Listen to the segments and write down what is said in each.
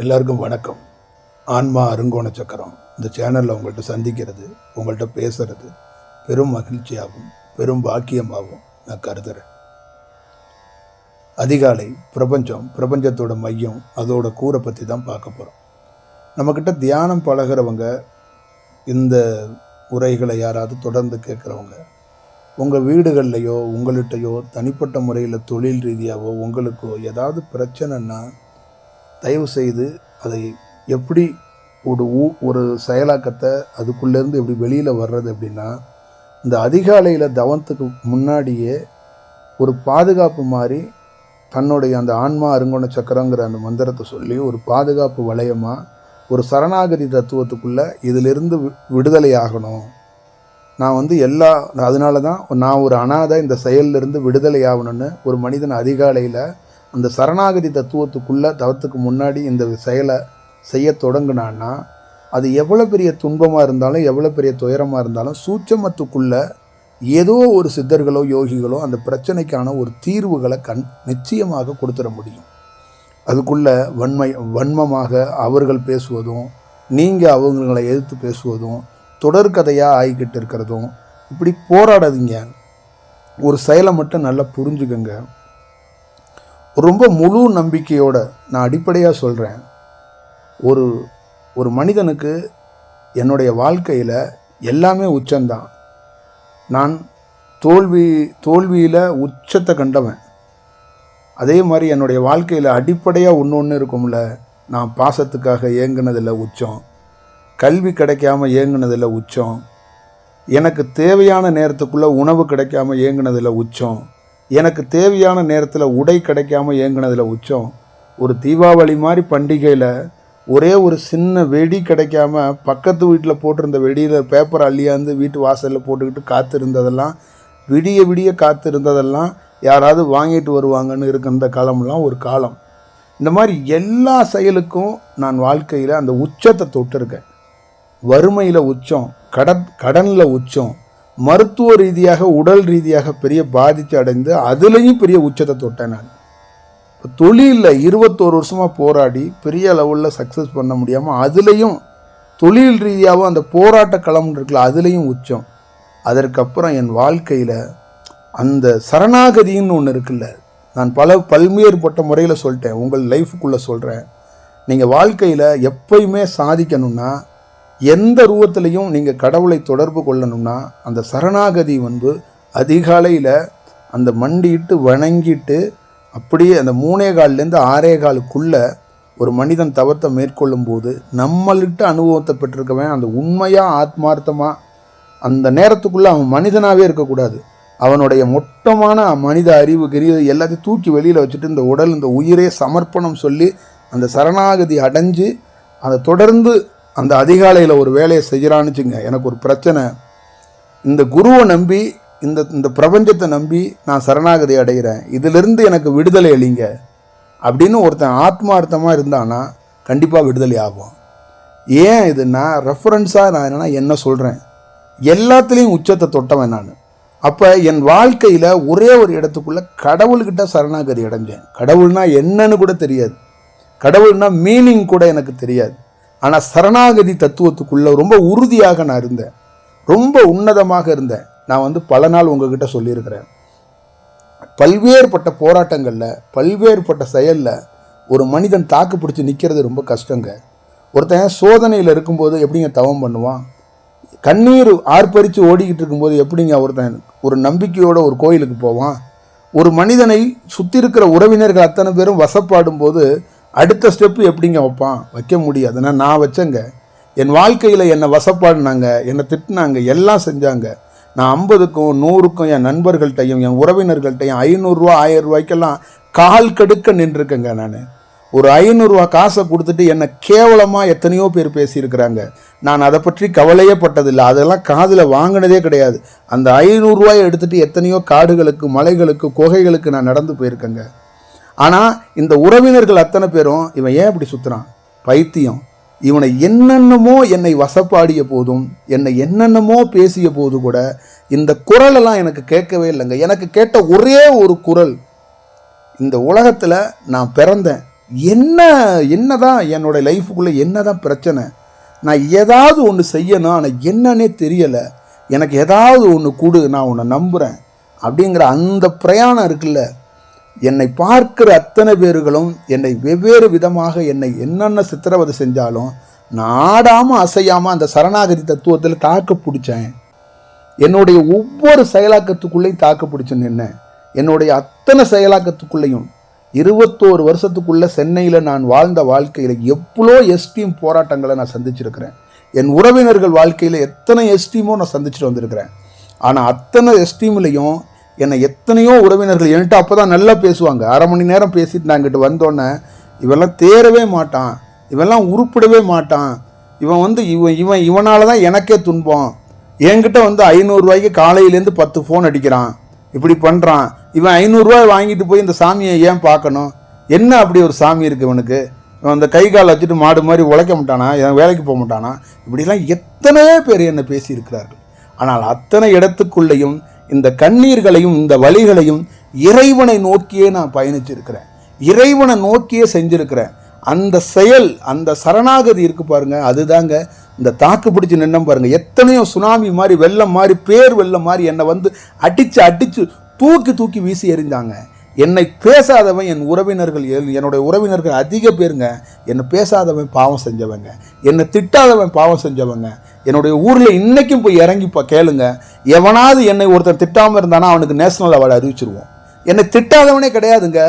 எல்லாருக்கும் வணக்கம். ஆன்மா அருங்கோண சக்கரம். இந்த சேனலில் உங்கள்கிட்ட சந்திக்கிறது உங்கள்கிட்ட பேசுறது பெரும் மகிழ்ச்சியாகும் பெரும் பாக்கியமாகவும் நான் கருதுகிறேன் அதிகாலை பிரபஞ்சம் பிரபஞ்சத்தோட மையம் அதோட கூரை பற்றி தான் பார்க்க போகிறோம் நம்மக்கிட்ட தியானம் பழகிறவங்க இந்த உரைகளை யாராவது தொடர்ந்து கேட்குறவங்க உங்கள் வீடுகள்லையோ உங்கள்கிட்டயோ தனிப்பட்ட முறையில் தொழில் ரீதியாகவோ உங்களுக்கோ ஏதாவது பிரச்சனைன்னா தயவு செய்து அதை எப்படி ஒரு ஊ ஒரு செயலாக்கத்தை அதுக்குள்ளேருந்து எப்படி வெளியில் வர்றது அப்படின்னா இந்த அதிகாலையில் தவனத்துக்கு முன்னாடியே ஒரு பாதுகாப்பு மாதிரி தன்னுடைய அந்த ஆன்மா அருங்கோண சக்கரங்கிற அந்த மந்திரத்தை சொல்லி ஒரு பாதுகாப்பு வளையமாக ஒரு சரணாகதி தத்துவத்துக்குள்ளே இதிலிருந்து வி- விடுதலை ஆகணும். நான் வந்து எல்லா அதனால தான் நான் ஒரு அனாதை இந்த செயலிலிருந்து விடுதலை ஆகணும்னு ஒரு மனிதன் அதிகாலையில் அந்த சரணாகதி தத்துவத்துக்குள்ளே தவத்துக்கு முன்னாடி இந்த செயலை செய்ய தொடங்கினான்னா அது எவ்வளோ பெரிய துன்பமாக இருந்தாலும் எவ்வளோ பெரிய துயரமாக இருந்தாலும் சூட்சமத்துக்குள்ளே ஏதோ ஒரு சித்தர்களோ யோகிகளோ அந்த பிரச்சனைக்கான ஒரு தீர்வுகளை கண் நிச்சயமாக கொடுத்துட முடியும். அதுக்குள்ளே வன்மை வன்மமாக அவர்கள் பேசுவதும் நீங்கள் அவங்களை எதிர்த்து பேசுவதும் தொடர்கதையாக ஆகிக்கிட்டு இருக்கிறதும் இப்படி போராடாதீங்க. ஒரு செயலை மட்டும் நல்லா புரிஞ்சுக்கங்க. ரொம்ப முழு நம்பிக்கையோட நான் அடிப்படையாக சொல்கிறேன் ஒரு ஒரு மனிதனுக்கு என்னுடைய வாழ்க்கையில் எல்லாமே உச்சந்தான். நான் தோல்வி தோல்வியில் உச்சத்தை கண்டவன். அதே மாதிரி என்னுடைய வாழ்க்கையில் அடிப்படையாக ஒன்று ஒன்று இருக்கும்ல நான் பாசத்துக்காக ஏங்குனதில் உச்சம். கல்வி கிடைக்காம ஏங்குனதில் உச்சம். எனக்கு தேவையான நேரத்துக்குள்ளே உணவு கிடைக்காம ஏங்குனதில் உச்சம். எனக்கு தேவையான நேரத்தில் உடை கிடைக்காம ஏங்குனதில் உச்சம் ஒரு தீபாவளி மாதிரி பண்டிகையில் ஒரே ஒரு சின்ன வெடி கிடைக்காம பக்கத்து வீட்டில் போட்டிருந்த வெடியில் பேப்பர் அள்ளியாந்து வீட்டு வாசலில் போட்டுக்கிட்டு காத்திருந்ததெல்லாம் விடிய விடிய காத்திருந்ததெல்லாம் யாராவது வாங்கிட்டு வருவாங்கன்னு இருக்க இந்த காலம்லாம் ஒரு காலம். இந்த மாதிரி எல்லா செயலுக்கும் நான் வாழ்க்கையில் அந்த உச்சத்தை தொட்டிருக்கேன். வறுமையில் உச்சம் கடன் கடனில் உச்சம் மருத்துவ ரீதியாக உடல் ரீதியாக பெரிய பாதித்து அடைந்து அதுலேயும் பெரிய உச்சத்தை தொட்டேன் நான். இப்போ தொழிலில் இருபத்தோரு வருஷமாக போராடி பெரிய லெவலில் சக்ஸஸ் பண்ண முடியாமல் அதுலேயும் தொழில் ரீதியாகவும் அந்த போராட்ட களம் இருக்குல்ல அதுலேயும் உச்சம். அதற்கப்புறம் என் வாழ்க்கையில் அந்த சரணாகதின்னு ஒன்று இருக்குல்ல நான் பல பல்வேறுபட்ட முறையில் சொல்லிட்டேன் உங்கள் லைஃபுக்குள்ளே சொல்கிறேன் நீங்கள் வாழ்க்கையில் எப்பயுமே சாதிக்கணும்னா எந்த ரூபத்திலையும் நீங்கள் கடவுளை தொடர்பு கொள்ளணும்னா அந்த சரணாகதி வந்து அதிகாலையில் அந்த மண்டிட்டு வணங்கிட்டு அப்படியே அந்த மூணே கால்லேருந்து ஆறே காலுக்குள்ளே ஒரு மனிதன் தவத்தை மேற்கொள்ளும் போது நம்மள்கிட்ட அனுபவத்தை பெற்றிருக்கவன் அந்த உண்மையாக ஆத்மார்த்தமாக அந்த நேரத்துக்குள்ளே அவன் மனிதனாகவே இருக்கக்கூடாது. அவனுடைய மொத்தமான மனித அறிவு கிரிவு எல்லாத்தையும் தூக்கி வெளியில் வச்சுட்டு இந்த உடல் இந்த உயிரே சமர்ப்பணம் சொல்லி அந்த சரணாகதி அடைஞ்சு அதை தொடர்ந்து அந்த அதிகாலையில் ஒரு வேலையை செய்கிறான்னுச்சுங்க எனக்கு ஒரு பிரச்சனை. இந்த குருவை நம்பி இந்த இந்த பிரபஞ்சத்தை நம்பி நான் சரணாகதி அடைகிறேன். இதிலிருந்து எனக்கு விடுதலை அளிங்க. அப்படின்னு ஒருத்தன் ஆத்மார்த்தமாக இருந்தானா கண்டிப்பாக விடுதலை ஆகும். ஏன் இதுன்னா ரெஃபரன்ஸாக நான் என்னென்னா என்ன சொல்கிறேன் எல்லாத்துலேயும் உச்சத்தை தொட்டவன் நான். அப்போ என் வாழ்க்கையில் ஒரே ஒரு இடத்துக்குள்ளே கடவுள்கிட்ட சரணாகதி அடைஞ்சேன். கடவுள்னால் என்னன்னு கூட தெரியாது. கடவுள்னால் மீனிங் கூட எனக்கு தெரியாது. ஆனால் சரணாகதி தத்துவத்துக்குள்ளே ரொம்ப உறுதியாக நான் இருந்தேன். ரொம்ப உன்னதமாக இருந்தேன். நான் வந்து பல நாள் உங்ககிட்ட சொல்லியிருக்கிறேன். பல்வேறுபட்ட போராட்டங்களில் பல்வேறுபட்ட செயலில் ஒரு மனிதன் தாக்கு பிடிச்சி நிற்கிறது ரொம்ப கஷ்டங்க. ஒருத்தன் சோதனையில் இருக்கும்போது எப்படிங்க தவம் பண்ணுவான்? கண்ணீர் ஆர்ப்பரித்து ஓடிக்கிட்டு இருக்கும்போது எப்படிங்க ஒருத்தன் ஒரு நம்பிக்கையோட ஒரு கோயிலுக்கு போவான்? ஒரு மனிதனை சுற்றி இருக்கிற உறவினர்கள் அத்தனை பேரும் வசப்பாடும் போது அடுத்த ஸ்டெப்பு எப்படிங்க வைப்பான்? வைக்க முடியாதுன்னா நான் வச்சேங்க. என் வாழ்க்கையில் என்னை வசப்பாடினாங்க என்னை திட்டினாங்க எல்லாம் செஞ்சாங்க. நான் ஐம்பதுக்கும் நூறுக்கும் என் நண்பர்கள்ட்டையும் என் உறவினர்கள்ட்டையும் ஐநூறுரூவா ஆயிரம் ரூபாய்க்கெல்லாம் கால் கடுக்க நின்றுருக்கேங்க நான். ஒரு ஐநூறுரூவா காசை கொடுத்துட்டு என்னை கேவலமாக எத்தனையோ பேர் பேசியிருக்கிறாங்க. நான் அதை பற்றி கவலையே பட்டதில்லை. அதெல்லாம் காதில் வாங்கினதே கிடையாது. அந்த ஐநூறுரூவாயை எடுத்துகிட்டு எத்தனையோ காடுகளுக்கு மலைகளுக்கு குகைகளுக்கு நான் நடந்து போயிருக்கேங்க. ஆனால் இந்த உறவினர்கள் அத்தனை பேரும் இவன் ஏன் இப்படி சுற்றுறான் பைத்தியம். இவனை என்னென்னமோ என்னை வசப்பாடிய போதும் என்னை என்னென்னமோ பேசிய போது கூட இந்த குரலெல்லாம் எனக்கு கேட்கவே இல்லைங்க. எனக்கு கேட்ட ஒரே ஒரு குரல் இந்த உலகத்தில் நான் பிறந்தேன். என்ன என்ன தான் என்னோட லைஃபுக்குள்ளே என்னதான் பிரச்சனை நான் ஏதாவது ஒன்று செய்யணும் ஆனால் என்னன்னே தெரியலை. எனக்கு ஏதாவது ஒன்று கொடு நான் உன்னை நம்புகிறேன் அப்படிங்கிற அந்த பிரயாணம் இருக்குல்ல. என்னை பார்க்கிற அத்தனை பேர்களும் என்னை வெவ்வேறு விதமாக என்னை என்னென்ன சித்திரவதை செஞ்சாலும் நான் ஆடாமல் அசையாமல் அந்த சரணாகதி தத்துவத்தில் தாக்க பிடிச்சேன். என்னுடைய ஒவ்வொரு செயலாக்கத்துக்குள்ளேயும் தாக்கு பிடிச்சு நின்னேன். என்னுடைய அத்தனை செயலாக்கத்துக்குள்ளேயும் இருபத்தோரு வருஷத்துக்குள்ளே சென்னையில் நான் வாழ்ந்த வாழ்க்கையில் எவ்வளோ எஸ்டீம் போராட்டங்களை நான் சந்திச்சிருக்கிறேன். என் உறவினர்கள் வாழ்க்கையில் எத்தனை எஸ்டீமோ நான் சந்திச்சுட்டு வந்திருக்கிறேன். ஆனால் அத்தனை எஸ்டீம்லேயும் என்னை எத்தனையோ உறவினர்கள் என்கிட்ட அப்போ தான் நல்லா பேசுவாங்க. அரை மணி நேரம் பேசிட்டு நான் இங்கிட்டு வந்தோடனே இவெல்லாம் தேரவே மாட்டான். இவெல்லாம் உருப்பிடவே மாட்டான். இவன் வந்து இவன் இவன் இவனால தான் எனக்கே துன்பம். என்கிட்ட வந்து ஐநூறுரூவாய்க்கு காலையிலேருந்து பத்து ஃபோன் அடிக்கிறான். இப்படி பண்ணுறான் இவன் ஐநூறுரூவாய் வாங்கிட்டு போய் இந்த சாமியை ஏன் பார்க்கணும்? என்ன அப்படி ஒரு சாமி இருக்குது இவனுக்கு? இவன் அந்த கை கால் வச்சுட்டு மாடு மாதிரி உழைக்க மாட்டானா? என் வேலைக்கு போக மாட்டானா? இப்படிலாம் எத்தனையோ பேர் என்னை பேசியிருக்கிறார்கள். ஆனால் அத்தனை இடத்துக்குள்ளேயும் இந்த கண்ணீர்களையும் இந்த வழிகளையும் இறைவனை நோக்கியே நான் பயணிச்சிருக்கிறேன். இறைவனை நோக்கியே செஞ்சுருக்கிறேன். அந்த செயல் அந்த சரணாகதி இருக்கு பாருங்க அதுதாங்க இந்த தாக்கு பிடிச்சி நின்னம் பாருங்க. எத்தனையோ சுனாமி மாதிரி வெள்ளம் மாதிரி பேர் வெள்ளம் மாதிரி என்னை வந்து அடித்து அடித்து தூக்கி தூக்கி வீசி எறிந்தாங்க. என்னை பேசாதவன் என் உறவினர்கள் என்னுடைய உறவினர்கள் அதிக பேருங்க. என்னை பேசாதவன் பாவம் செஞ்சவங்க. என்னை திட்டாதவன் பாவம் செஞ்சவங்க. என்னுடைய ஊரில் இன்றைக்கும் போய் இறங்கி இப்போ கேளுங்க. எவனாவது என்னை ஒருத்தர் திட்டாமல் இருந்தானா அவனுக்கு நேஷனல் அவார்டு அறிவிச்சிருவோம். என்னை திட்டாதவனே கிடையாதுங்க.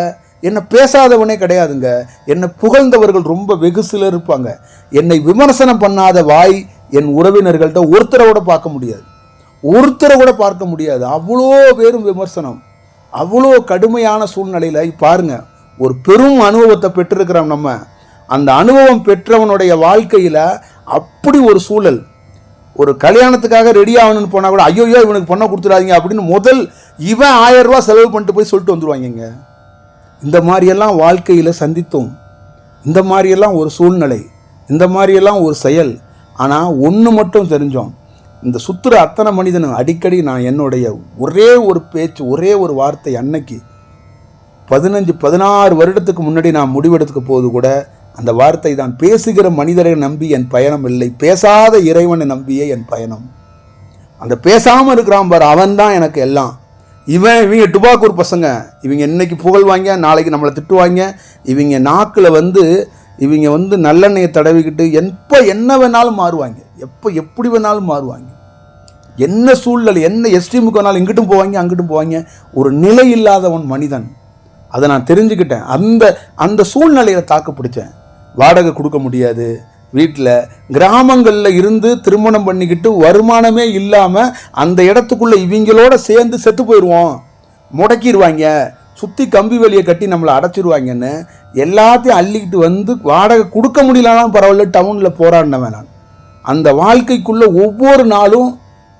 என்னை பேசாதவனே கிடையாதுங்க. என்னை புகழ்ந்தவர்கள் ரொம்ப வெகு சிலர் இருப்பாங்க. என்னை விமர்சனம் பண்ணாத வாய் என் உறவினர்கள்ட்ட ஒருத்தரை கூட பார்க்க முடியாது. ஒருத்தரை கூட பார்க்க முடியாது. அவ்வளோ பேரும் விமர்சனம். அவ்வளோ கடுமையான சூழ்நிலையில் பாருங்க ஒரு பெரும் அனுபவத்தை பெற்றிருக்கிறோம் நம்ம. அந்த அனுபவம் பெற்றவனுடைய வாழ்க்கையில் அப்படி ஒரு சூழல். ஒரு கல்யாணத்துக்காக ரெடி ஆகணும்னு போனால் கூட ஐயோ இவனுக்கு பொண்ணை கொடுத்துடாதீங்க அப்படின்னு முதல் இவன் ஆயிரம் செலவு பண்ணிட்டு போய் சொல்லிட்டு வந்துடுவாங்க இந்த மாதிரியெல்லாம் வாழ்க்கையில் சந்தித்தோம். இந்த மாதிரியெல்லாம் ஒரு சூழ்நிலை இந்த மாதிரியெல்லாம் ஒரு செயல். ஆனால் ஒன்று மட்டும் தெரிஞ்சோம். இந்த சுற்றுற அத்தனை மனிதனும் அடிக்கடி நான் என்னுடைய ஒரே ஒரு பேச்சு ஒரே ஒரு வார்த்தை அன்னைக்கு பதினஞ்சு பதினாறு வருடத்துக்கு முன்னாடி நான் முடிவெடுத்துக்க போது கூட அந்த வார்த்தை தான் பேசுகிற மனிதரை நம்பி என் பயணம் இல்லை பேசாத இறைவனை நம்பியே என் பயணம். அந்த பேசாமல் இருக்கிறான் பாரு அவன் தான் எனக்கு எல்லாம். இவன் இவங்க டுபாக்கூர் பசங்க இவங்க இன்னைக்கு புகழ்வாங்க நாளைக்கு நம்மளை திட்டுவாங்க இவங்க நாக்கில் வந்து இவங்க வந்து நல்லெண்ணெயை தடவிக்கிட்டு எப்போ என்ன வேணாலும் மாறுவாங்க. எப்போ எப்படி வேணாலும் மாறுவாங்க. என்ன சூழ்நிலை என்ன எஸ்டிமுக்கு வேணாலும் இங்கிட்டும் போவாங்க அங்கிட்டும் போவாங்க ஒரு நிலை இல்லாதவன் மனிதன். அதை நான் தெரிஞ்சுக்கிட்டேன். அந்த அந்த சூழ்நிலையை தாக்கு பிடிச்சேன். வாடகை கொடுக்க முடியாது. வீட்டில் கிராமங்களில் இருந்து திருமணம் பண்ணிக்கிட்டு வருமானமே இல்லாமல் அந்த இடத்துக்குள்ளே இவங்களோட சேர்ந்து செத்து போயிடுவோம் முடக்கிடுவாங்க சுற்றி கம்பி வேலியை கட்டி நம்மளை அடைச்சிருவாங்கன்னு எல்லாத்தையும் அள்ளிக்கிட்டு வந்து வாடகை கொடுக்க முடியலனாலும் பரவாயில்ல டவுனில் போராடினவன் நான். அந்த வாழ்க்கைக்குள்ளே ஒவ்வொரு நாளும்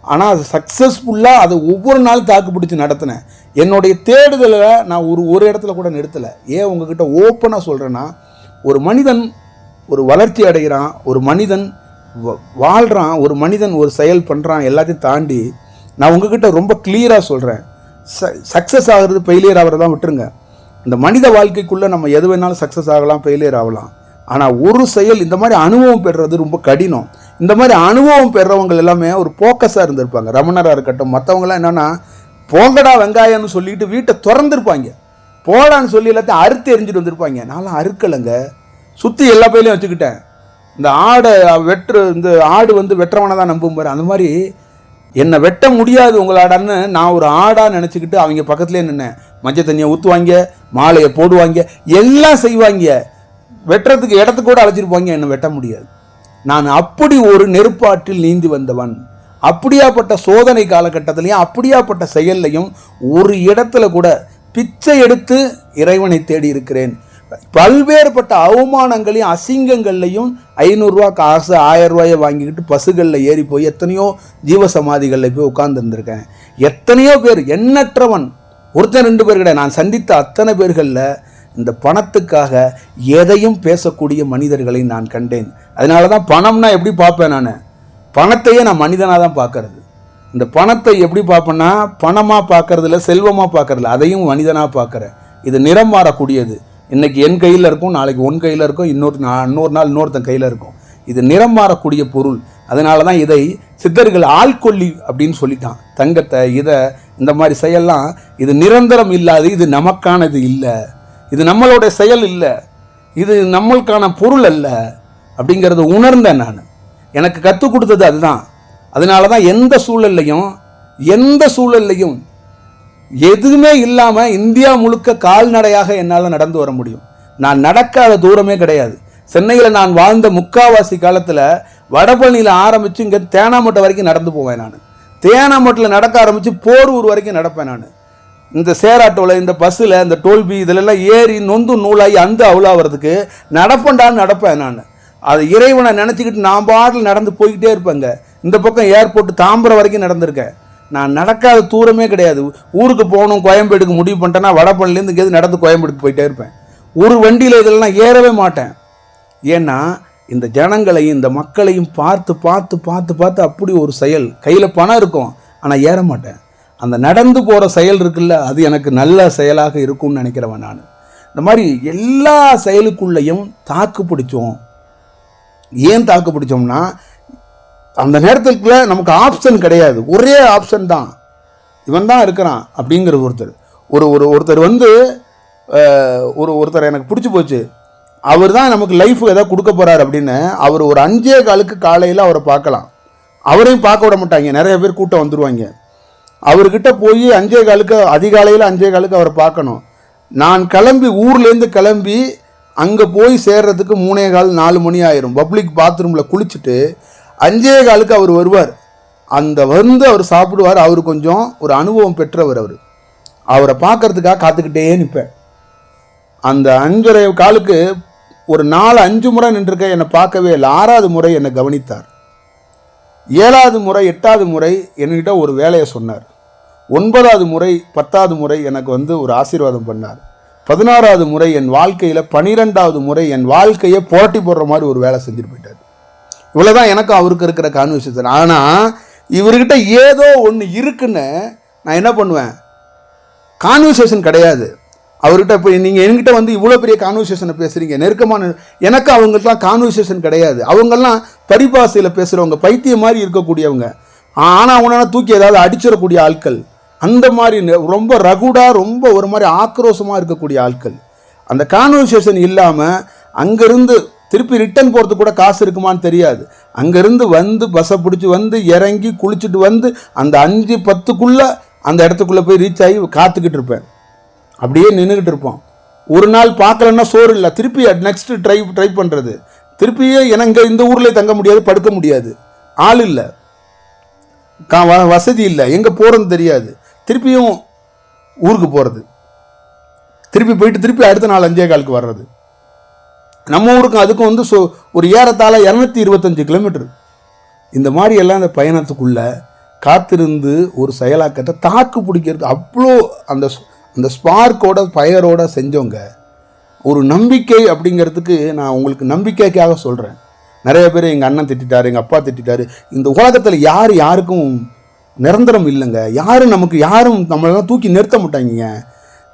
ஆனால் அது சக்ஸஸ்ஃபுல்லாக அதை ஒவ்வொரு நாளும் தாக்கு பிடிச்சி நடத்தினேன். என்னுடைய தேடுதலை நான் ஒரு ஒரு இடத்துல கூட நிறுத்தலை. ஏன் உங்ககிட்ட ஓப்பனாக சொல்கிறேன்னா ஒரு மனிதன் ஒரு வளர்ச்சி அடைகிறான் ஒரு மனிதன் வாழ்கிறான் ஒரு மனிதன் ஒரு செயல் பண்ணுறான் எல்லாத்தையும் தாண்டி நான் உங்ககிட்ட ரொம்ப கிளியராக சொல்கிறேன் ச சக்ஸஸ் ஆகிறது ஃபெயிலியர் ஆகிறதா விட்டுருங்க. இந்த மனித வாழ்க்கைக்குள்ளே நம்ம எது வேணாலும் சக்ஸஸ் ஆகலாம் ஃபெயிலியர் ஆகலாம். ஆனால் ஒரு செயல் இந்த மாதிரி அனுபவம் பெறுறது ரொம்ப கடினம். இந்த மாதிரி அனுபவம் பெறவங்க எல்லாமே ஒரு ஃபோக்கஸாக இருந்திருப்பாங்க. ரமணராக இருக்கட்டும் மற்றவங்களாம் என்னென்னா போங்கடா வெங்காயம்னு சொல்லிட்டு வீட்டை திறந்துருப்பாங்க. போடான்னு சொல்லி எல்லாத்தையும் அறுத்து எரிஞ்சிட்டு வந்திருப்பாங்க. நான்லாம் அறுக்கலைங்க. சுற்றி எல்லா பயிலையும் வச்சுக்கிட்டேன். இந்த ஆடை வெட்டுற இந்த ஆடு வந்து வெட்டுறவனை தான் நம்பும் பாரு. அந்த மாதிரி என்னை வெட்ட முடியாது உங்களாடான்னு நான் ஒரு ஆடாக நினச்சிக்கிட்டு அவங்க பக்கத்துலேயே நின்னேன். மஞ்சள் தண்ணியை ஊற்றுவாங்க மாலையை போடுவாங்க எல்லாம் செய்வாங்க. வெட்டுறதுக்கு இடத்துக்கு கூட அழைச்சிட்டு போவாங்க என்னை வெட்ட முடியாது. நான் அப்படி ஒரு நெருப்பாற்றில் நீந்தி வந்தவன். அப்படியாப்பட்ட சோதனை காலகட்டத்திலையும் அப்படியாப்பட்ட செயல்லையும் ஒரு இடத்துல கூட பிச்சை எடுத்து இறைவனை தேடி இருக்கிறேன். பல்வேறுபட்ட அவமானங்களையும் அசிங்கங்கள்லையும் ஐநூறுரூவா காசு ஆயிரம் ரூபாயை வாங்கிக்கிட்டு பஸ்ஸுகளில் ஏறி போய் எத்தனையோ ஜீவசமாதிகளில் போய் உட்கார்ந்துருந்துருக்கேன். எத்தனையோ பேர் எண்ணற்றவன். ஒருத்தன் ரெண்டு பேர் கிடையாது. நான் சந்தித்த அத்தனை பேர்களில் இந்த பணத்துக்காக எதையும் பேசக்கூடிய மனிதர்களை நான் கண்டேன். அதனால தான் பணம்னா எப்படி பார்ப்பேன் நான்? பணத்தையே நான் மனிதனாக தான் பார்க்கறது. இந்த பணத்தை எப்படி பார்ப்பேன்னா பணமாக பார்க்கறதில்ல செல்வமாக பார்க்கறதில்ல. அதையும் மனிதனாக பார்க்குறேன் இது நிறம் மாறக்கூடியது. இன்றைக்கி என் கையில் இருக்கும் நாளைக்கு உன் கையில் இருக்கும் இன்னொரு நான் இன்னொரு நாள் இன்னொருத்தன் கையில் இருக்கும். இது நிறம் மாறக்கூடிய பொருள். அதனால தான் இதை சித்தர்கள் ஆள்கொல்லி அப்படின்னு சொல்லிட்டான். தங்கத்தை இதை இந்த மாதிரி செயல்லாம் இது நிரந்தரம் இல்லாது இது நமக்கானது இல்லை. இது நம்மளோட செயல் இல்லை. இது நம்மளுக்கான பொருள் அல்ல. அப்படிங்கிறத உணர்ந்தேன் நான். எனக்கு கற்றுக் கொடுத்தது அதுதான். அதனால தான் எந்த சூழல்லையும் எந்த சூழல்லையும் எதுவுமே இல்லாமல் இந்தியா முழுக்க கால்நடையாக என்னால் நடந்து வர முடியும். நான் நடக்காத தூரமே கிடையாது. சென்னையில் நான் வாழ்ந்த முக்காவாசி காலத்தில் வடபழனியில் ஆரம்பித்து இங்கே தேனாமட்டை வரைக்கும் நடந்து போவேன் நான். தேனாமட்டில் நடக்க ஆரம்பித்து போரூர் வரைக்கும் நடப்பேன் நான். இந்த சேராட்டோவில் இந்த பஸ்ஸில் இந்த டோல்பி இதிலெல்லாம் ஏறி நொந்து நூலாகி அந்த அவுலாகிறதுக்கு நடப்பேன்டான்னு நடப்பேன் நான். அது இறைவனை நினச்சிக்கிட்டு நான் பாட்டில் நடந்து போய்கிட்டே இருப்பேங்க. இந்த பக்கம் ஏர்போர்ட் தாம்பரம் வரைக்கும் நடந்திருக்கேன் நான் நடக்காத தூரமே கிடையாது. ஊருக்கு போகணும் கோயம்பேடுக்கு முடிவு பண்ணிட்டேன்னா வடபழனிலேருந்து இங்கேருந்து நடந்து கோயம்பேடுக்கு போயிட்டே இருப்பேன். ஒரு வண்டியில் இதெல்லாம் ஏறவே மாட்டேன். ஏன்னா இந்த ஜனங்களையும் இந்த மக்களையும் பார்த்து பார்த்து பார்த்து பார்த்து அப்படி ஒரு செயல். கையில் பணம் இருக்கும் ஆனால் ஏற மாட்டேன். அந்த நடந்து போகிற செயல் இருக்குல்ல அது எனக்கு நல்ல செயலாக இருக்கும்னு நினைக்கிறவன் நான். இந்த மாதிரி எல்லா செயலுக்குள்ளேயும் தாக்கு பிடிச்சோம். ஏன் தாக்கு பிடிச்சோம்னா அந்த நேரத்துக்குள்ள நமக்கு ஆப்ஷன் கிடையாது. ஒரே ஆப்ஷன் தான். இவன் தான் இருக்கிறான் அப்படிங்கிற ஒருத்தர். ஒரு ஒரு ஒருத்தர் வந்து ஒரு ஒருத்தர் எனக்கு பிடிச்சி போச்சு. அவர் தான் நமக்கு லைஃப் எதாவது கொடுக்க போகிறார் அப்படின்னு அவர் ஒரு அஞ்சே காலுக்கு காலையில் அவரை பார்க்கலாம். அவரையும் பார்க்க விட மாட்டாங்க. நிறைய பேர் கூட்டம் வந்துருவாங்க. அவர்கிட்ட போய் அஞ்சே காலுக்கு அதிகாலையில் அஞ்சே காலுக்கு அவரை பார்க்கணும். நான் கிளம்பி ஊர்லேருந்து கிளம்பி அங்கே போய் சேர்றதுக்கு மூணே கால் நாலு மணி ஆயிரும். பப்ளிக் பாத்ரூமில் குளிச்சுட்டு அஞ்சே காலுக்கு அவர் வருவார். அந்த வந்து அவர் சாப்பிடுவார். அவர் கொஞ்சம் ஒரு அனுபவம் பெற்றவர் அவர். அவரை பார்க்கறதுக்காக காத்துக்கிட்டே நிற்பேன் அந்த அஞ்சரை காலுக்கு ஒரு நாலு அஞ்சு முறை நின்றுருக்க என்னை பார்க்கவே இல்லை. ஆறாவது முறை என்னை கவனித்தார். ஏழாவது முறை எட்டாவது முறை என்கிட்ட ஒரு வேலையை சொன்னார். ஒன்பதாவது முறை பத்தாவது முறை எனக்கு வந்து ஒரு ஆசீர்வாதம் பண்ணார். பதினாறாவது முறை என் வாழ்க்கையில் பனிரெண்டாவது முறை என் வாழ்க்கையை புரட்டி போடுற மாதிரி ஒரு வேலை செஞ்சுட்டு போயிட்டார். இவ்வளோதான் எனக்கும் அவருக்கு இருக்கிற கான்வர்சேஷன் ஆனால் இவர்கிட்ட ஏதோ ஒன்று இருக்குன்னு நான் என்ன பண்ணுவேன்? கான்வர்சேஷன் கிடையாது. அவர்கிட்ட இப்போ நீங்கள் என்கிட்ட வந்து இவ்வளோ பெரிய கான்வர்சேஷனை பேசுகிறீங்க நெருக்கமான எனக்கு அவங்களுக்குலாம் கான்வர்சேஷன் கிடையாது. அவங்கெல்லாம் பரிபாசையில் பேசுகிறவங்க பைத்தியம் மாதிரி இருக்கக்கூடியவங்க. ஆனால் அவனால தூக்கி ஏதாவது அடிச்சிடக்கூடிய ஆட்கள். அந்த மாதிரி ரொம்ப ரகுடாக ரொம்ப ஒரு மாதிரி ஆக்ரோஷமாக இருக்கக்கூடிய ஆட்கள். அந்த கான்வர்சேஷன் இல்லாமல் அங்கேருந்து திருப்பி ரிட்டன் போகிறது கூட காசு இருக்குமான்னு தெரியாது. அங்கேருந்து வந்து பஸ்ஸை பிடிச்சி வந்து இறங்கி குளிச்சுட்டு வந்து அந்த அஞ்சு பத்துக்குள்ளே அந்த இடத்துக்குள்ளே போய் ரீச் ஆகி காத்துக்கிட்டு இருப்பேன். அப்படியே நின்றுக்கிட்டு இருப்போம். ஒரு நாள் பார்க்கலன்னா சோறு இல்லை. திருப்பி நெக்ஸ்ட்டு ட்ரை ட்ரை பண்ணுறது திருப்பியே எனக்கு இந்த ஊரில் தங்க முடியாது படுக்க முடியாது. ஆள் இல்லை. கா வ- வசதி இல்லை. எங்கே போகிறதுன்னு தெரியாது. திருப்பியும் ஊருக்கு போகிறது திருப்பி போயிட்டு திருப்பி அடுத்த நாள் அஞ்சே காலுக்கு வர்றது. நம்ம ஊருக்கும் அதுக்கும் வந்து சோ ஒரு ஏறத்தாழ இரநூத்தி இருபத்தஞ்சு கிலோமீட்டர் இந்த மாதிரி எல்லாம் அந்த பயணத்துக்குள்ள காத்திருந்து ஒரு செயலாக்கத்தை தாக்கு பிடிக்கிறது அவ்வளோ அந்த ஸ்- அந்த ஸ்பார்க்கோட பயரோட செஞ்சவங்க ஒரு நம்பிக்கை அப்படிங்கிறதுக்கு நான் உங்களுக்கு நம்பிக்கைக்காக சொல்கிறேன் நிறைய பேர் எங்கள் அண்ணன் திட்டாரு எங்கள் அப்பா திட்டாரு இந்த உலகத்தில் யார் யாருக்கும் நிரந்தரம் இல்லைங்க. யாரும் நமக்கு யாரும் நம்மளெல்லாம் தூக்கி நிறுத்த மாட்டாங்க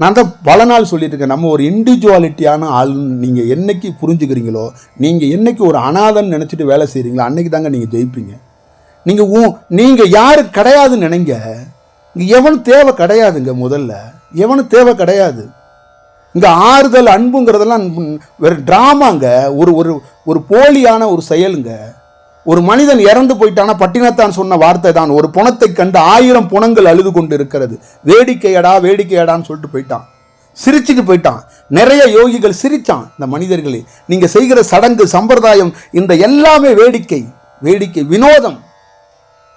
நான் தான் பல நாள் சொல்லிட்டு இருக்கேன் நம்ம ஒரு இண்டிவிஜுவாலிட்டியான ஆள்னு நீங்கள் என்னைக்கு புரிஞ்சுக்கிறீங்களோ நீங்கள் என்னைக்கு ஒரு அனாதன் நினச்சிட்டு வேலை செய்கிறீங்களோ அன்றைக்கி தாங்க நீங்கள் ஜெயிப்பீங்க. நீங்கள் ஊ நீங்கள் யாரு கிடையாதுன்னு நினைங்க. இங்கே எவனும் தேவை கிடையாதுங்க முதல்ல. எவனும் தேவை கிடையாது. இங்கே ஆறுதல் அன்புங்கிறதெல்லாம் வெறும் ட்ராமாங்க ஒரு ஒரு ஒரு போலியான ஒரு செயலுங்க. ஒரு மனிதன் இறந்து போயிட்டானா பட்டினத்தான் சொன்ன வார்த்தை தான். ஒரு புணத்தை கண்டு ஆயிரம் புணங்கள் அழுது கொண்டு இருக்கிறது வேடிக்கையடா வேடிக்கையடான்னு சொல்லிட்டு போயிட்டான். சிரிச்சுட்டு போயிட்டான். நிறைய யோகிகள் சிரித்தான் இந்த மனிதர்களே நீங்கள் செய்கிற சடங்கு சம்பிரதாயம் இந்த எல்லாமே வேடிக்கை. வேடிக்கை வினோதம்.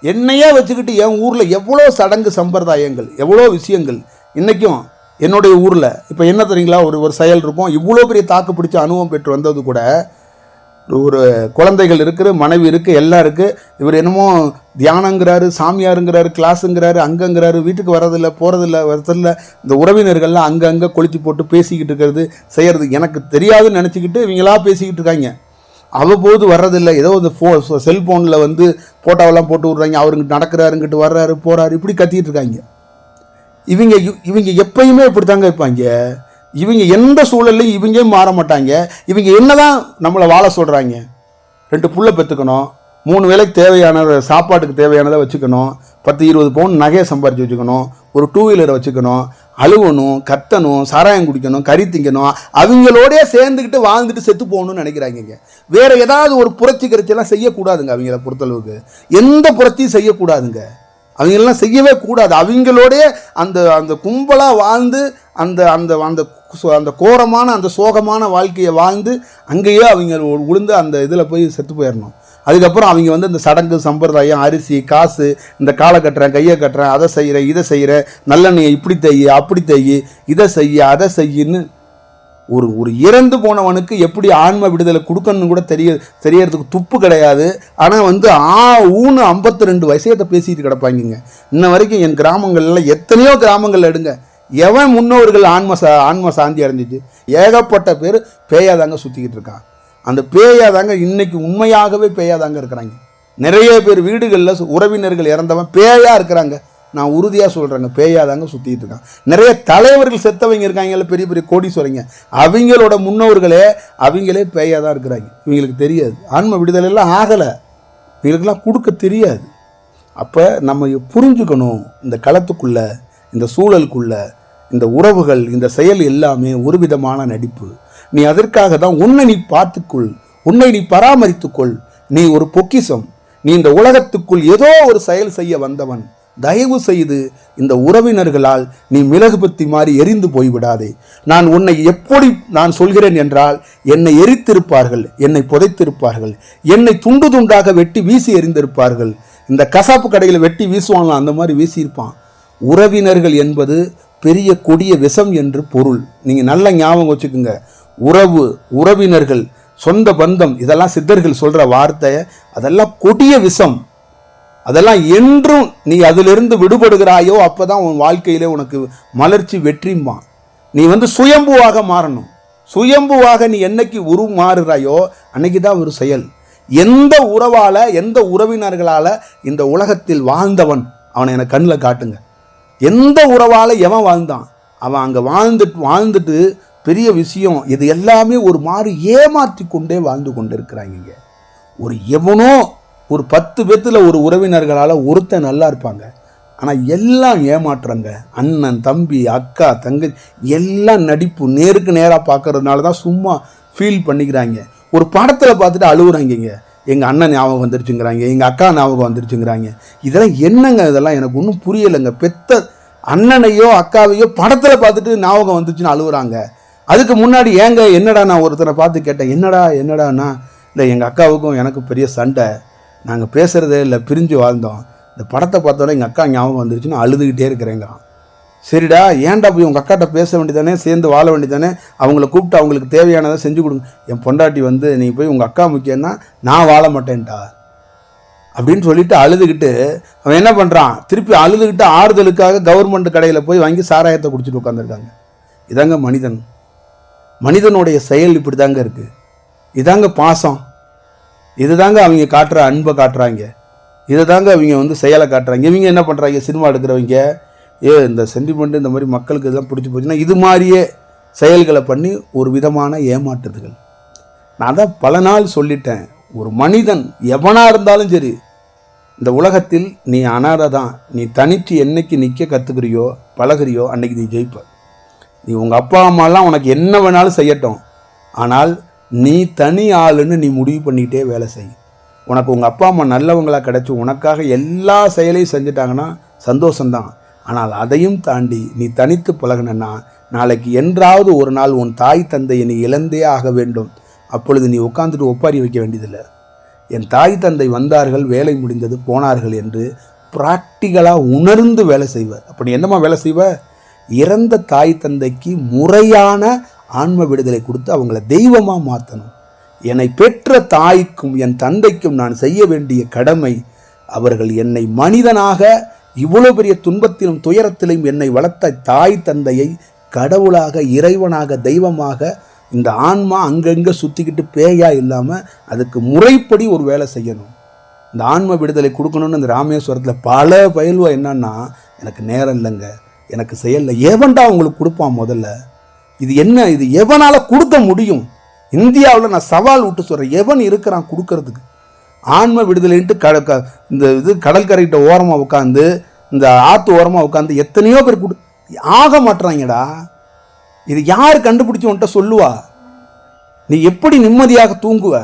என்னையே வச்சுக்கிட்டு என் ஊரில் எவ்வளோ சடங்கு சம்பிரதாயங்கள் எவ்வளோ விஷயங்கள். இன்றைக்கும் என்னுடைய ஊரில் இப்போ என்ன தெரியுங்களா? ஒரு ஒரு செயல் இருக்கும். இவ்வளோ பெரிய தாக்கு பிடிச்ச அனுபவம் பெற்று வந்தது கூட ஒரு- குழந்தைகள் இருக்குது மனைவி இருக்குது எல்லாம் இருக்குது இவர் என்னமோ தியானங்கிறாரு சாமியாருங்கிறாரு கிளாஸுங்கிறாரு அங்கங்கிறாரு வீட்டுக்கு வரதில்ல போகிறதில்ல வரதில்ல இந்த உறவினர்கள்லாம் அங்கங்கே கொளுத்தி போட்டு பேசிக்கிட்டு இருக்கிறது செய்கிறது எனக்கு தெரியாதுன்னு நினச்சிக்கிட்டு இவங்களா பேசிக்கிட்டு இருக்காங்க. அவ்வப்போது வர்றதில்லை. ஏதோ இந்த ஃபோ செல்ஃபோனில் வந்து ஃபோட்டோவெல்லாம் போட்டு விட்றாங்க. அவருங்கிட்ட நடக்கிறாருங்கிட்டு வர்றாரு போகிறாரு இப்படி கத்திக்கிட்டு இருக்காங்க. இவங்க இவங்க எப்பயுமே இப்படி தாங்க இருப்பாங்க. இவங்க எந்த சூழல்லையும் இவங்க மாற மாட்டாங்க. இவங்க என்னதான் நம்மளை வாழ சொல்கிறாங்க ரெண்டு புள்ள பெற்றுக்கணும் மூணு வேளைக்கு தேவையான சாப்பாட்டுக்கு தேவையானதை வச்சுக்கணும். பத்து இருபது பவுன் நகையை சம்பாரித்து வச்சுக்கணும். ஒரு டூ வீலரை வச்சுக்கணும். அழுவணும் கத்தணும் சாராயம் குடிக்கணும் கறி திங்கணும். அவங்களோடய சேர்ந்துக்கிட்டு வாழ்ந்துட்டு செத்து போகணும்னு நினைக்கிறாங்க வேறு ஏதாவது ஒரு புரட்சி கரைச்செல்லாம் செய்யக்கூடாதுங்க அவங்கள பொறுத்தளவுக்கு. எந்த புரட்சியும் செய்யக்கூடாதுங்க. அவங்களெல்லாம் செய்யவே கூடாது. அவங்களோடைய அந்த அந்த கும்பலாக வாழ்ந்து அந்த அந்த அந்த அந்த கோரமான அந்த சோகமான வாழ்க்கையை வாழ்ந்து அங்கேயே அவங்க உளுந்து அந்த இதில் போய் செத்து போயிடணும் அதுக்கப்புறம் அவங்க வந்து இந்த சடங்கு சம்பிரதாயம் அரிசி காசு இந்த காலை கட்டுறேன் கையை கட்டுறேன் அதை செய்கிறேன் இதை செய்கிறேன் நல்லெண்ணெயை இப்படி தையி அப்படி தையி இதை செய்ய அதை செய்யின்னு ஒரு ஒரு இறந்து போனவனுக்கு எப்படி ஆன்ம விடுதலை கொடுக்கணும்னு கூட தெரிய தெரியறதுக்கு துப்பு கிடையாது. ஆனால் வந்து ஆ ஊன்னு ஐம்பத்தி ரெண்டு வயசத்தை பேசிட்டு கிடப்பாங்க இன்ன வரைக்கும் என் கிராமங்கள்ல எத்தனையோ கிராமங்களில் எடுங்க. எவன் முன்னோர்கள் ஆன்ம சா ஆன்ம சாந்தி அடைஞ்சிச்சு ஏகப்பட்ட பேர் பேயாதாங்க சுற்றிக்கிட்டு இருக்கான் அந்த பேயாதாங்க இன்னைக்கு உண்மையாகவே பேயாதாங்க இருக்கிறாங்க. நிறைய பேர் வீடுகளில் உறவினர்கள் இறந்தவன் பேயாக இருக்கிறாங்க. நான் உறுதியாக சொல்கிறேங்க பேயாதாங்க சுற்றிட்டு இருக்கான். நிறைய தலைவர்கள் செத்தவங்க இருக்காங்கல்ல பெரிய பெரிய கோடீஸ்வரங்க. அவங்களோட முன்னோர்களே அவங்களே பேயாக தான் இருக்கிறாங்க. இவங்களுக்கு தெரியாது. ஆன்ம விடுதலை எல்லாம் ஆகலை. இவங்களுக்கெல்லாம் கொடுக்க தெரியாது. அப்போ நம்ம புரிஞ்சுக்கணும் இந்த களத்துக்குள்ளே இந்த சூழலுக்குள்ளே இந்த உறவுகள் இந்த செயல் எல்லாமே ஒரு விதமான நடிப்பு. நீ அதற்காக தான் உன்னை நீ பார்த்துக்கொள் உன்னை நீ பராமரித்துக்கொள். நீ ஒரு பொக்கிஷம். நீ இந்த உலகத்துக்குள் ஏதோ ஒரு செயல் செய்ய வந்தவன். தயவு செய்து இந்த உறவினர்களால் நீ மிளகு பத்தி மாறி எரிந்து போய்விடாதே. நான் உன்னை எப்படி நான் சொல்கிறேன் என்றால் என்னை எரித்திருப்பார்கள் என்னை புதைத்திருப்பார்கள் என்னை துண்டு துண்டாக வெட்டி வீசி எறிந்திருப்பார்கள். இந்த கசாப்பு கடையில் வெட்டி வீசுவான்ல அந்த மாதிரி வீசியிருப்பான். உறவினர்கள் என்பது பெரிய கொடிய விஷம் என்று பொருள். நீங்கள் நல்ல ஞாபகம் வச்சுக்கோங்க. உறவு உறவினர்கள் சொந்த பந்தம் இதெல்லாம் சித்தர்கள் சொல்கிற வார்த்தையை அதெல்லாம் கொடிய விஷம். அதெல்லாம் என்றும் நீ அதிலிருந்து விடுபடுகிறாயோ அப்போ தான் உன் வாழ்க்கையிலே உனக்கு மலர்ச்சி வெற்றிமா நீ வந்து சுயம்புவாக மாறணும். சுயம்புவாக நீ என்னைக்கு உருமாறுறாயோ அன்னைக்கு தான் ஒரு செயல். எந்த உறவால் எந்த உறவினர்களால் இந்த உலகத்தில் வாழ்ந்தவன் அவனை எனக்கு கண்ணில் காட்டுங்க. எந்த உறவால் எவன் வாழ்ந்தான்? அவன் அங்கே வாழ்ந்துட்டு வாழ்ந்துட்டு பெரிய விஷயம் இது எல்லாமே ஒரு மாறு ஏமாற்றி கொண்டே வாழ்ந்து கொண்டிருக்கிறாங்க இருக்கிறாங்க ஒரு எவனோ ஒரு பத்து பேர்த்தில் ஒரு உறவினர்களால் ஒருத்தன் நல்லா இருப்பாங்க. ஆனால் எல்லாம் ஏமாற்றுறாங்க அண்ணன் தம்பி அக்கா தங்கை எல்லாம் நடிப்பு நேருக்கு நேராக பார்க்கறதுனால தான் சும்மா ஃபீல் பண்ணிக்கிறாங்க. ஒரு படத்தில் பார்த்துட்டு அழுகுறாங்க எங்கள் அண்ணன் ஞாபகம் வந்துருச்சுங்கிறாங்க. எங்கள் அக்கா ஞாபகம் வந்துருச்சுங்கிறாங்க. இதெல்லாம் என்னங்க இதெல்லாம்? எனக்கு ஒன்றும் புரியலைங்க. பெத்த அண்ணனையோ அக்காவையோ படத்தில் பார்த்துட்டு ஞாபகம் வந்துச்சுன்னு அழுகுறாங்க அதுக்கு முன்னாடி ஏங்க என்னடா நான் ஒருத்தரை பார்த்து கேட்டேன். என்னடா என்னடாண்ணா? இல்லை எங்கள் அக்காவுக்கும் எனக்கு பெரிய சண்டை. நாங்கள் பேசுகிறதே இல்லை பிரிஞ்சு வாழ்ந்தோம். இந்த படத்தை பார்த்தோன்னே எங்கள் அக்கா ஞாபகம் வந்துருச்சுன்னு அழுதுகிட்டே இருக்கிறேங்கிறான். சரிடா ஏன்டா போய் உங்கள் அக்காட்ட பேச வேண்டியதானே சேர்ந்து வாழ வேண்டியதானே அவங்கள கூப்பிட்டு அவங்களுக்கு தேவையானதை செஞ்சு கொடுங்க. என் பொண்டாட்டி வந்து நீ போய் உங்கள் அக்கா முக்கியம்னா நான் வாழ மாட்டேன்டா. அப்படின்னு சொல்லிட்டு அழுதுகிட்டு அவன் என்ன பண்ணுறான் திருப்பி அழுதுகிட்டு ஆறுதலுக்காக கவர்மெண்ட் கடையில் போய் வாங்கி சாராயத்தை குடிச்சிட்டு உட்காந்துருக்காங்க இதாங்க மனிதன். மனிதனுடைய செயல் இப்படி தாங்க இருக்குது இதாங்க பாசம். இதுதாங்க அவங்க காட்டுற அன்பை காட்டுறாங்க. இதை தாங்க அவங்க வந்து செயலை காட்டுறாங்க. இவங்க என்ன பண்ணுறாங்க சினிமா எடுக்கிறவங்க. ஏ இந்த சென்டிமெண்ட் இந்த மாதிரி மக்களுக்கு இதெல்லாம் பிடிச்சி போச்சுன்னா இது மாதிரியே செயல்களை பண்ணி ஒரு விதமான ஏமாற்றுதுகள். நான் தான் பல நாள் சொல்லிட்டேன். ஒரு மனிதன் எவனாக இருந்தாலும் சரி இந்த உலகத்தில் நீ அனாதை தான். நீ தனித்து என்னைக்கு நிற்க கற்றுக்கிறியோ பழகுறியோ அன்னைக்கு நீ ஜெயிப்ப. நீ உங்கள் அப்பா அம்மாலாம் உனக்கு என்ன வேணாலும் செய்யட்டும். ஆனால் நீ தனி ஆளுன்னு நீ முடிவு பண்ணிக்கிட்டே வேலை செய். உனக்கு உங்கள் அப்பா அம்மா நல்லவங்களாக கிடச்சி உனக்காக எல்லா செயலையும் செஞ்சுட்டாங்கன்னா சந்தோஷந்தான் ஆனால் அதையும் தாண்டி நீ தனித்து பழகுனன்னா நாளைக்கு என்றாவது ஒரு நாள் உன் தாய் தந்தையை நீ இழந்தே ஆக வேண்டும். அப்பொழுது நீ உட்காந்துட்டு ஒப்பாரி வைக்க வேண்டியதில்லை. என் தாய் தந்தை வந்தார்கள் வேலை முடிந்தது போனார்கள் என்று ப்ராக்டிக்கலாக உணர்ந்து வேலை செய்வ அப்படி என்னம்மா வேலை செய்வ? இறந்த தாய் தந்தைக்கு முறையான ஆன்ம விடுதலை கொடுத்து அவங்கள தெய்வமாக மாற்றணும் என்னை பெற்ற தாய்க்கும் என் தந்தைக்கும் நான் செய்ய வேண்டிய கடமை அவர்கள் என்னை மனிதனாக இவ்வளோ பெரிய துன்பத்திலும் துயரத்திலும் என்னை வளர்த்த தாய் தந்தையை கடவுளாக இறைவனாக தெய்வமாக இந்த ஆன்மா அங்கங்கே சுற்றிக்கிட்டு பேயா இல்லாமல் அதுக்கு முறைப்படி ஒரு வேலை செய்யணும். இந்த ஆன்ம விடுதலை கொடுக்கணும்னு இந்த ராமேஸ்வரத்தில் பல பயில்வா என்னன்னா எனக்கு நேரம் இல்லைங்க. எனக்கு செயலில் ஏவன்டா உங்களுக்கு கொடுப்பான் முதல்ல? இது என்ன இது எவனால் கொடுக்க முடியும்? இந்தியாவில் நான் சவால் விட்டு சொல்கிறேன் எவன் இருக்கிறான் கொடுக்கறதுக்கு? ஆன்ம விடுதலைன்ட்டு கட க- இந்த இது கடற்கரைகிட்ட ஓரமாக உட்காந்து இந்த ஆற்று ஓரமாக உட்காந்து எத்தனையோ பேர் கொடு ஆக மாட்டுறாங்கடா இது யார் கண்டுபிடிச்சி உன்ட்ட சொல்லுவா? நீ எப்படி நிம்மதியாக தூங்குவ?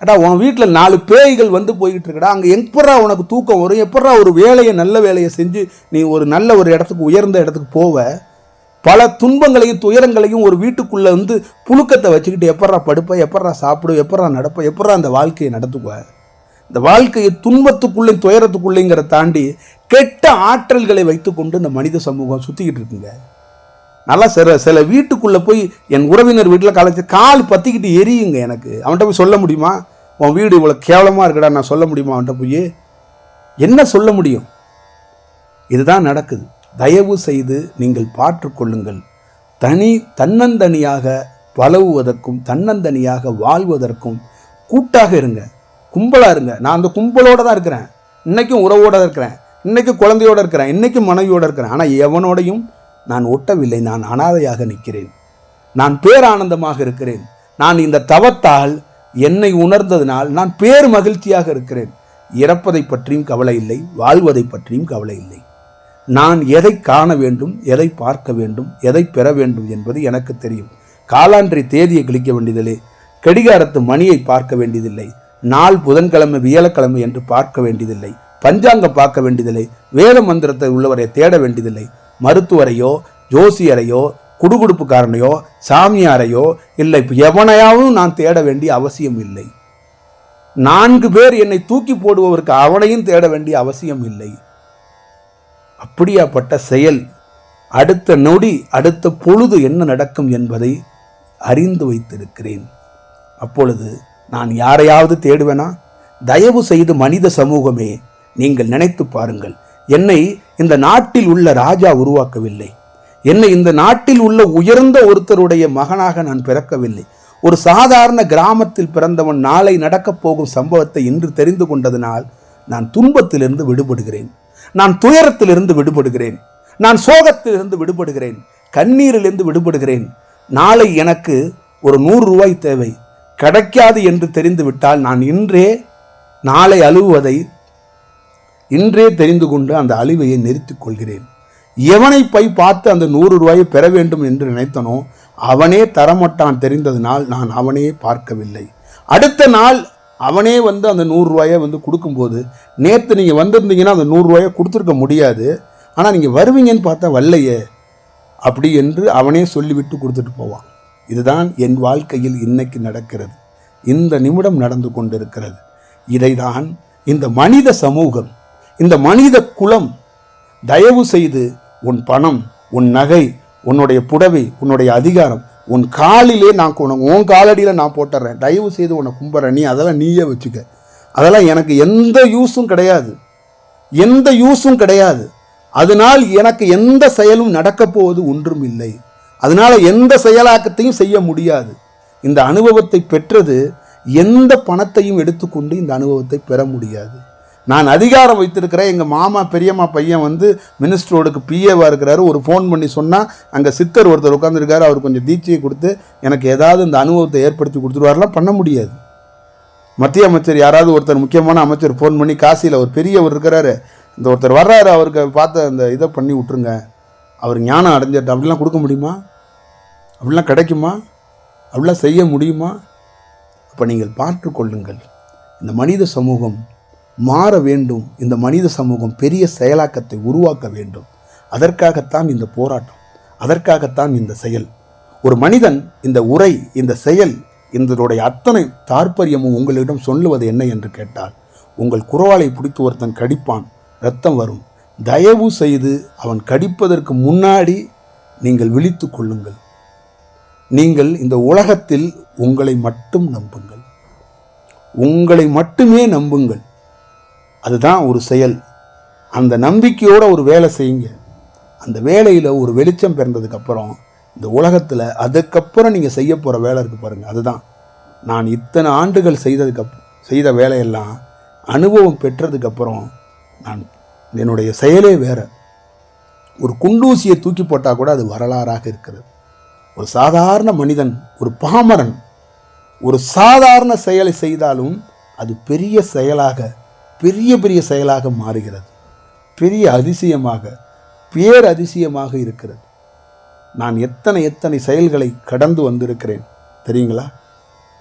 அடா உன் வீட்டில் நாலு பேய்கள் வந்து போய்கிட்டு இருக்கடா அங்கே எப்படா உனக்கு தூக்கம் வரும்? எப்படா ஒரு வேலையை நல்ல வேலையை செஞ்சு நீ ஒரு நல்ல ஒரு இடத்துக்கு உயர்ந்த இடத்துக்கு போவ? பல துன்பங்களையும் துயரங்களையும் ஒரு வீட்டுக்குள்ளே வந்து புழுக்கத்தை வச்சுக்கிட்டு எப்பட்றா படுப்ப எப்பட்றா சாப்பிடு எப்பட்றா நடப்ப எப்பட்றா அந்த வாழ்க்கையை நடத்துவ? இந்த வாழ்க்கையை துன்பத்துக்குள்ளே துயரத்துக்குள்ளேங்கிற தாண்டி கெட்ட ஆற்றல்களை வைத்துக்கொண்டு இந்த மனித சமூகம் சுற்றிக்கிட்டு இருக்குங்க. நல்லா சில சில வீட்டுக்குள்ளே போய் என் உறவினர் வீட்டில் கலைச்சி கால் பற்றிக்கிட்டு எரியுங்க எனக்கு. அவன்கிட்ட போய் சொல்ல முடியுமா? உன் வீடு இவ்வளோ கேவலமாக இருக்குடா நான் சொல்ல முடியுமா அவன்கிட்ட போய்? என்ன சொல்ல முடியும்? இதுதான் நடக்குது. தயவு செய்து நீங்கள் பாற்றுக்கொள்ளுங்கள் தனி தன்னந்தனியாக பழவுவதற்கும் தன்னந்தனியாக வாழ்வதற்கும் கூட்டாக இருங்க. கும்பலாக இருங்க. நான் அந்த கும்பலோட தான் இருக்கிறேன். இன்றைக்கும் உறவோட தான் இருக்கிறேன். இன்றைக்கும் குழந்தையோட இருக்கிறேன். இன்றைக்கும் மனைவியோடு இருக்கிறேன். ஆனால் எவனோடையும் நான் ஒட்டவில்லை. நான் அனாதையாக நிற்கிறேன். நான் பேரானந்தமாக இருக்கிறேன். நான் இந்த தவத்தால் என்னை உணர்ந்ததினால் நான் பேர் மகிழ்ச்சியாக இருக்கிறேன். இறப்பதை பற்றியும் கவலை இல்லை. வாழ்வதை பற்றியும் கவலை இல்லை. நான் எதை காண வேண்டும் எதை பார்க்க வேண்டும் எதை பெற வேண்டும் என்பது எனக்கு தெரியும். காலாண்டை தேதியை கிழிக்க வேண்டியதில்லை. கடிகாரத்து மணியை பார்க்க வேண்டியதில்லை. நாள் புதன்கிழமை வியலக்கிழமை என்று பார்க்க வேண்டியதில்லை. பஞ்சாங்கம் பார்க்க வேண்டியதில்லை. வேத மந்திரத்தை உள்ளவரை தேட வேண்டியதில்லை. மருத்துவரையோ ஜோசியரையோ குடுகுடுப்புக்காரனையோ சாமியாரையோ இல்லை எவனையாவும் நான் தேட வேண்டிய அவசியம் இல்லை. நான்கு பேர் என்னை தூக்கி போடுபவருக்கு அவனையும் தேட வேண்டிய அவசியம் இல்லை. அப்படியாப்பட்ட செயல் அடுத்த நொடி அடுத்த பொழுது என்ன நடக்கும் என்பதை அறிந்து வைத்திருக்கிறேன். அப்பொழுது நான் யாரையாவது தேடுவேனா? தயவு செய்து மனித சமூகமே நீங்கள் நினைத்து பாருங்கள். என்னை இந்த நாட்டில் உள்ள ராஜா உருவாக்கவில்லை. என்னை இந்த நாட்டில் உள்ள உயர்ந்த ஒருத்தருடைய மகனாக நான் பிறக்கவில்லை. ஒரு சாதாரண கிராமத்தில் பிறந்தவன் நாளை நடக்கப் போகும் சம்பவத்தை இன்று தெரிந்து கொண்டதனால் நான் துன்பத்திலிருந்து விடுபடுகிறேன். நான் துயரத்திலிருந்து விடுபடுகிறேன். நான் சோகத்திலிருந்து விடுபடுகிறேன். கண்ணீரிலிருந்து விடுபடுகிறேன். நாளை எனக்கு ஒரு நூறு ரூபாய் தேவை. கிடைக்காது என்று தெரிந்துவிட்டால் நான் இன்றே நாளை அழுவதை இன்றே தெரிந்து கொண்டு அந்த அழிவையை நிறுத்திக் கொள்கிறேன். எவனை போய் பார்த்து அந்த நூறு ரூபாயை பெற வேண்டும் என்று நினைத்தனோ அவனே தரமாட்டான் தெரிந்ததனால் நான் அவனையே பார்க்கவில்லை. அடுத்த நாள் அவனே வந்து அந்த நூறுரூவாயை வந்து கொடுக்கும்போது நேற்று நீங்கள் வந்திருந்தீங்கன்னா அந்த நூறுரூவாயை கொடுத்துருக்க முடியாது. ஆனால் நீங்கள் வருவீங்கன்னு பார்த்தா வரலையே அப்படி என்று அவனே சொல்லிவிட்டு கொடுத்துட்டு போவான். இதுதான் என் வாழ்க்கையில் இன்னைக்கு நடக்கிறது. இந்த நிமிடம் நடந்து கொண்டிருக்கிறது. இதைதான் இந்த மனித சமூகம் இந்த மனித குலம் தயவு செய்து உன் பணம் உன் நகை உன்னுடைய புடவை உன்னுடைய அதிகாரம் உன் காலிலே நான் உனக்கு உன் காலடியில் நான் போட்டுறேன். தயவு செய்து உன்னை கும்பிட்றேன் நீ அதெல்லாம் நீயே வச்சுக்க. அதெல்லாம் எனக்கு எந்த யூஸும் கிடையாது. எந்த யூஸும் கிடையாது. அதனால் எனக்கு எந்த செயலும் நடக்கப் போவது ஒன்றும் இல்லை. அதனால் எந்த செயலாக்கத்தையும் செய்ய முடியாது. இந்த அனுபவத்தை பெற்றது எந்த பணத்தையும் எடுத்துக்கொண்டு இந்த அனுபவத்தை பெற முடியாது. நான் அதிகாரம் வைத்திருக்கிறேன். எங்கள் மாமா பெரியம்மா பையன் வந்து மினிஸ்டரோடுக்கு பிஏவாக இருக்கிறாரு. ஒரு ஃபோன் பண்ணி சொன்னால் அங்கே சித்தர் ஒருத்தர் உட்காந்துருக்காரு அவர் கொஞ்சம் தீட்சையை கொடுத்து எனக்கு ஏதாவது இந்த அனுபவத்தை ஏற்படுத்தி கொடுத்துருவாரெலாம் பண்ண முடியாது. மத்திய அமைச்சர் யாராவது ஒருத்தர் முக்கியமான அமைச்சர் ஃபோன் பண்ணி காசியில் ஒரு பெரியவர் இருக்கிறாரு. இந்த ஒருத்தர் வர்றாரு அவருக்கு பார்த்து அந்த இதை பண்ணி விட்ருங்க அவர் ஞானம் அடைஞ்சிட்டு அப்படிலாம் கொடுக்க முடியுமா? அப்படிலாம் கிடைக்குமா? அப்படிலாம் செய்ய முடியுமா? அப்போ நீங்கள் பார்த்து கொள்ளுங்கள். இந்த மனித சமூகம் மாற வேண்டும். இந்த மனித சமூகம் பெரிய செயலாக்கத்தை உருவாக்க வேண்டும். அதற்காகத்தான் இந்த போராட்டம். அதற்காகத்தான் இந்த செயல். ஒரு மனிதன் இந்த உரை இந்த செயல் இதனுடைய அத்தனை தாற்பயமும் உங்களிடம் சொல்லுவது என்ன என்று கேட்டால் உங்கள் குரவாலை பிடித்து ஒருத்தன் கடிப்பான் ரத்தம் வரும். தயவு செய்து அவன் கடிப்பதற்கு முன்னாடி நீங்கள் விழித்து கொள்ளுங்கள். நீங்கள் இந்த உலகத்தில் உங்களை மட்டும் நம்புங்கள். உங்களை மட்டுமே நம்புங்கள். அதுதான் ஒரு செயல். அந்த நம்பிக்கையோடு ஒரு வேலை செய்யுங்க. அந்த வேலையில் ஒரு வெளிச்சம் பிறந்ததுக்கப்புறம் இந்த உலகத்தில் அதுக்கப்புறம் நீங்கள் செய்ய போகிற வேலை இருக்குது பாருங்கள் அதுதான். நான் இத்தனை ஆண்டுகள் செய்ததுக்கு செய்த வேலையெல்லாம் அனுபவம் பெற்றதுக்கப்புறம் நான் என்னுடைய செயலே வேறு. ஒரு குண்டூசியை தூக்கி போட்டால் கூட அது வரலாறாக இருக்கிறது. ஒரு சாதாரண மனிதன் ஒரு பாமரன் ஒரு சாதாரண செயலை செய்தாலும் அது பெரிய செயலாக பெரிய பெரிய செயலாக மாறுகிறது. பெரிய அதிசயமாக பேர் அதிசயமாக இருக்கிறது. நான் எத்தனை எத்தனை செயல்களை கடந்து வந்திருக்கிறேன் தெரியுங்களா?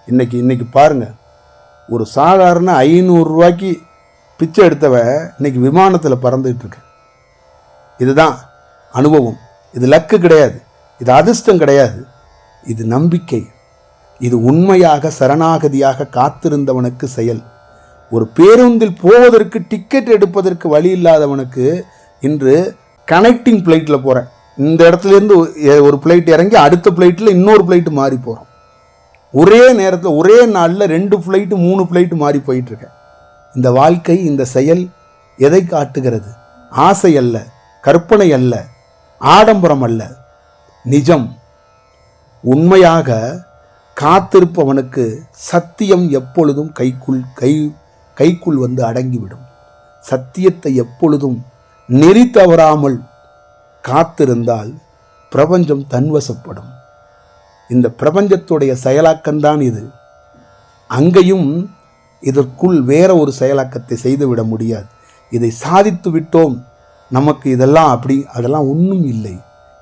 இன்னைக்கு இன்றைக்கி பாருங்கள் ஒரு சாதாரண ஐநூறுரூவாய்க்கு பிச்சை எடுத்தவ இன்னைக்கு விமானத்தில் பறந்துகிட்ருக்கு இதுதான் அனுபவம். இது லக்கு கிடையாது. இது அதிர்ஷ்டம் கிடையாது. இது நம்பிக்கை. இது உண்மையாக சரணாகதியாக காத்திருந்தவனுக்கு செயல். ஒரு பேருந்தில் போவதற்கு டிக்கெட் எடுப்பதற்கு வழி இல்லாதவனுக்கு இன்று கனெக்டிங் ஃப்ளைட்டில் போகிறேன் இந்த இடத்துலேருந்து ஒரு ஃப்ளைட் இறங்கி அடுத்த ஃப்ளைட்டில் இன்னொரு ஃப்ளைட்டு மாறி போகிறோம் ஒரே நேரத்தில் ஒரே நாளில் ரெண்டு ஃப்ளைட்டு மூணு ஃப்ளைட்டு மாறி போயிட்டுருக்கேன். இந்த வாழ்க்கை இந்த செயல் எதை காட்டுகிறது? ஆசை அல்ல கற்பனை அல்ல ஆடம்பரம் அல்ல. நிஜம். உண்மையாக காத்திருப்பவனுக்கு சத்தியம் எப்பொழுதும் கைக்குள் கை கைக்குள் வந்து அடங்கிவிடும். சத்தியத்தை எப்பொழுதும் நெறி தவறாமல் காத்திருந்தால் பிரபஞ்சம் தன்வசப்படும். இந்த பிரபஞ்சத்துடைய செயலாக்கம்தான் இது. அங்கேயும் இதற்குள் வேற ஒரு செயலாக்கத்தை செய்துவிட முடியாது. இதை சாதித்து விட்டோம். நமக்கு இதெல்லாம் அப்படி அதெல்லாம் ஒன்றும் இல்லை.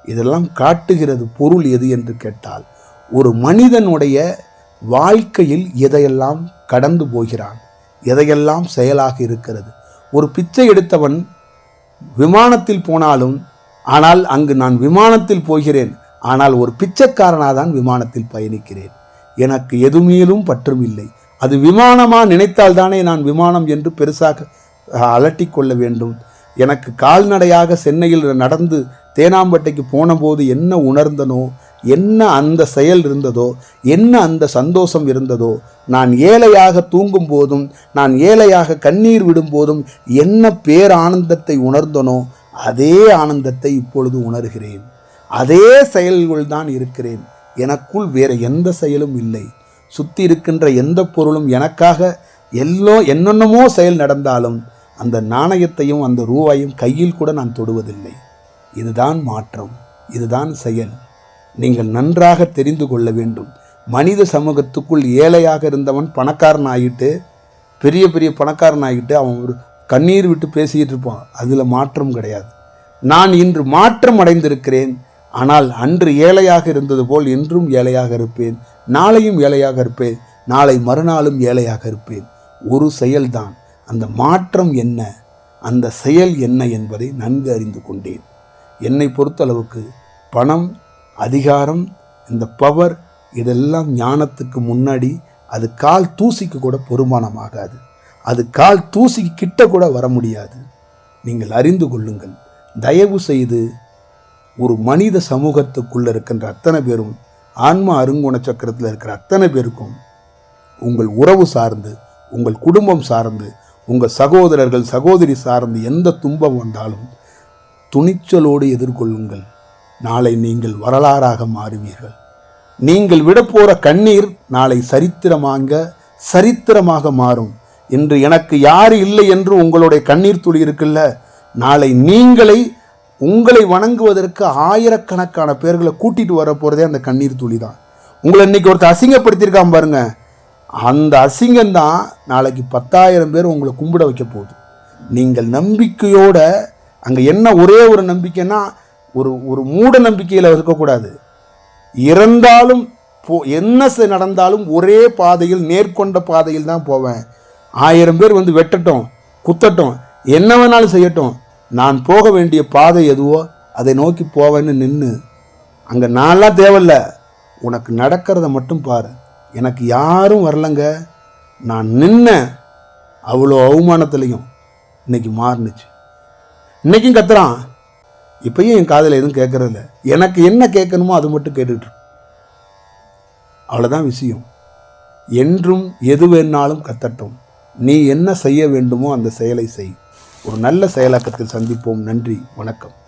இதெல்லாம் காட்டுகிறது பொருள் எது என்று கேட்டால் ஒரு மனிதனுடைய வாழ்க்கையில் எதையெல்லாம் கடந்து போகிறான்? எதையெல்லாம் செயலாக இருக்கிறது? ஒரு பிச்சை எடுத்தவன் விமானத்தில் போனாலும் ஆனால் அங்கு நான் விமானத்தில் போகிறேன். ஆனால் ஒரு பிச்சைக்காரனாக தான் விமானத்தில் பயணிக்கிறேன். எனக்கு எதுமேலும் பற்றும் இல்லை. அது விமானமாக நினைத்தால் தானே நான் விமானம் என்று பெருசாக அலட்டிக் கொள்ள வேண்டும். எனக்கு கால்நடையாக சென்னையில் நடந்து தேனாம்பட்டைக்கு போனபோது என்ன உணர்ந்தனோ என்ன அந்த செயல் இருந்ததோ என்ன அந்த சந்தோஷம் இருந்ததோ நான் ஏழையாக தூங்கும் போதும் நான் ஏழையாக கண்ணீர் விடும் போதும் என்ன பேர் ஆனந்தத்தை உணர்ந்தனோ அதே ஆனந்தத்தை இப்பொழுது உணர்கிறேன். அதே செயல்கள் தான் இருக்கிறேன். எனக்குள் வேறு எந்த செயலும் இல்லை. சுற்றி இருக்கின்ற எந்த பொருளும் எனக்காக எல்லோ என்னென்னமோ செயல் நடந்தாலும் அந்த நாணயத்தையும் அந்த ரூபாயும் கையில் கூட நான் தொடுவதில்லை. இதுதான் மாற்றம். இதுதான் செயல். நீங்கள் நன்றாக தெரிந்து கொள்ள வேண்டும். மனித சமூகத்துக்குள் ஏழையாக இருந்தவன் பணக்காரன் ஆகிட்டு பெரிய பெரிய பணக்காரன் ஆகிட்டு அவன் ஒரு கண்ணீர் விட்டு பேசிக்கிட்டு இருப்பான். அதில் மாற்றம் கிடையாது. நான் இன்று மாற்றம் அடைந்திருக்கிறேன். ஆனால் அன்று ஏழையாக இருந்தது போல் இன்றும் ஏழையாக இருப்பேன். நாளையும் ஏழையாக இருப்பேன். நாளை மறுநாளும் ஏழையாக இருப்பேன். ஒரு செயல்தான். அந்த மாற்றம் என்ன? அந்த செயல் என்ன என்பதை நன்கு அறிந்து கொண்டேன். என்னை பொறுத்தளவுக்கு பணம் அதிகாரம் இந்த பவர் இதெல்லாம் ஞானத்துக்கு முன்னாடி அது கால் தூசிக்கு கூட பொறுமானமாகாது. அது கால் தூசிக்கு கிட்ட கூட வர முடியாது. நீங்கள் அறிந்து கொள்ளுங்கள். தயவு செய்து ஒரு மனித சமூகத்துக்குள்ளே இருக்கின்ற அத்தனை பேரும் ஆன்மா அருங்குண சக்கரத்தில் இருக்கிற அத்தனை பேருக்கும் உங்கள் உறவு சார்ந்து உங்கள் குடும்பம் சார்ந்து உங்கள் சகோதரர்கள் சகோதரி சார்ந்து எந்த துன்பம் வந்தாலும் துணிச்சலோடு எதிர்கொள்ளுங்கள். நாளை நீங்கள் வரலாறாக மாறுவீர்கள். நீங்கள் விடப்போற கண்ணீர் நாளை சரித்திரமாக சரித்திரமாக மாறும். இன்று எனக்கு யார் இல்லை என்று உங்களுடைய கண்ணீர் துளி இருக்குல்ல? நாளை நீங்களை உங்களை வணங்குவதற்கு ஆயிரக்கணக்கான பேர்களை கூட்டிகிட்டு வர போகிறதே அந்த கண்ணீர் துளி தான் உங்களை இன்னைக்கு ஒருத்தர் அசிங்கப்படுத்தியிருக்கான் பாருங்க. அந்த அசிங்கம் தான் நாளைக்கு பத்தாயிரம் பேர் உங்களை கும்பிட வைக்க போகுது. நீங்கள் நம்பிக்கையோட அங்கே என்ன ஒரே ஒரு நம்பிக்கைன்னா ஒரு ஒரு மூட நம்பிக்கையில் இருக்கக்கூடாது. இறந்தாலும் போ என்ன செ- நடந்தாலும் ஒரே பாதையில் நேர்கொண்ட பாதையில் தான் போவேன். ஆயிரம் பேர் வந்து வெட்டட்டும் குத்தட்டும் என்ன வேணாலும் செய்யட்டும். நான் போக வேண்டிய பாதை எதுவோ அதை நோக்கி போவேன்னு நின்று அங்கே நான்லாம் தேவையில்ல. உனக்கு நடக்கிறத மட்டும் பாரு. எனக்கு யாரும் வரலங்க. நான் நின்ன அவ்வளோ அவமானத்துலேயும். இன்னைக்கு மாறுனுச்சு. இன்றைக்கும் கத்துறான். இப்பயும் என் காதில் எதுவும் கேட்கறதில்ல. எனக்கு என்ன கேட்கணுமோ அது மட்டும் கேட்டுட்டு அவ்வளோதான் விஷயம். என்றும் எது வேணாலும் கத்தட்டும். நீ என்ன செய்ய வேண்டுமோ அந்த செயலை செய். ஒரு நல்ல செயலாக்கத்தில் சந்திப்போம். நன்றி. வணக்கம்.